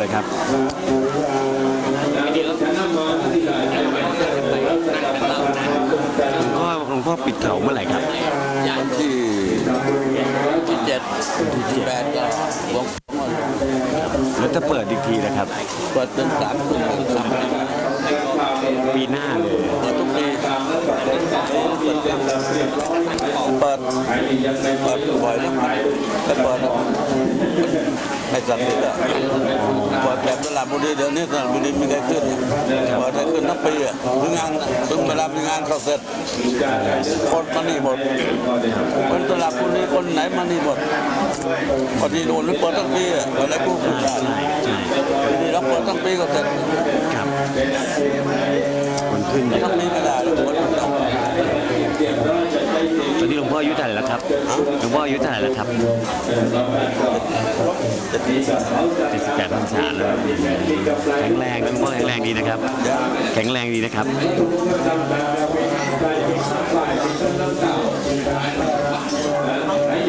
เลยครับหลวงพ่อหลวงพ่อปิดเขาเมื่อไหร่ครับวันที่ที่เจ็ดที่แปดก็หลวงพ่อแล้วจะเปิดอีกทีนะครับ เปิดเป็นสามทุ่มถึงสามทุ่มปีหน้าเลยเปิดทุกปีเปิดเปิดเปิดบ่อยแล้วแต่เปิด ให้สัตว์ติดอะเปิดแบบตลาดบุรีเดี๋ยวนี้ตลาดบุรีมีใครขึ้นเปิดได้ขึ้นทั้งปีอะถึงงานถึงเวลามีงานเข้าเสร็จ คนมานี่หมดคนตลาดบุรีคนไหนมานี่หมดพอดีโดนเปิดทั้งปีอะเปิดอะไรผู้ผู้ได้ใช่ทีนี้เราเปิดทั้งปีก็เสร็จครับคนขึ้นเยทั้งอะปีไม่ได้เลยคนต้อง ต อนนี้หลวงพ่ออายุเท่าไหร่แล้วครับหลวงพ่ออายุเท่าไหร่แล้วครับ78พรรษาแล้วแข็งแรงหลวงพ่อแข็งแรงดีนะครับ แข็งแรงดีนะครับ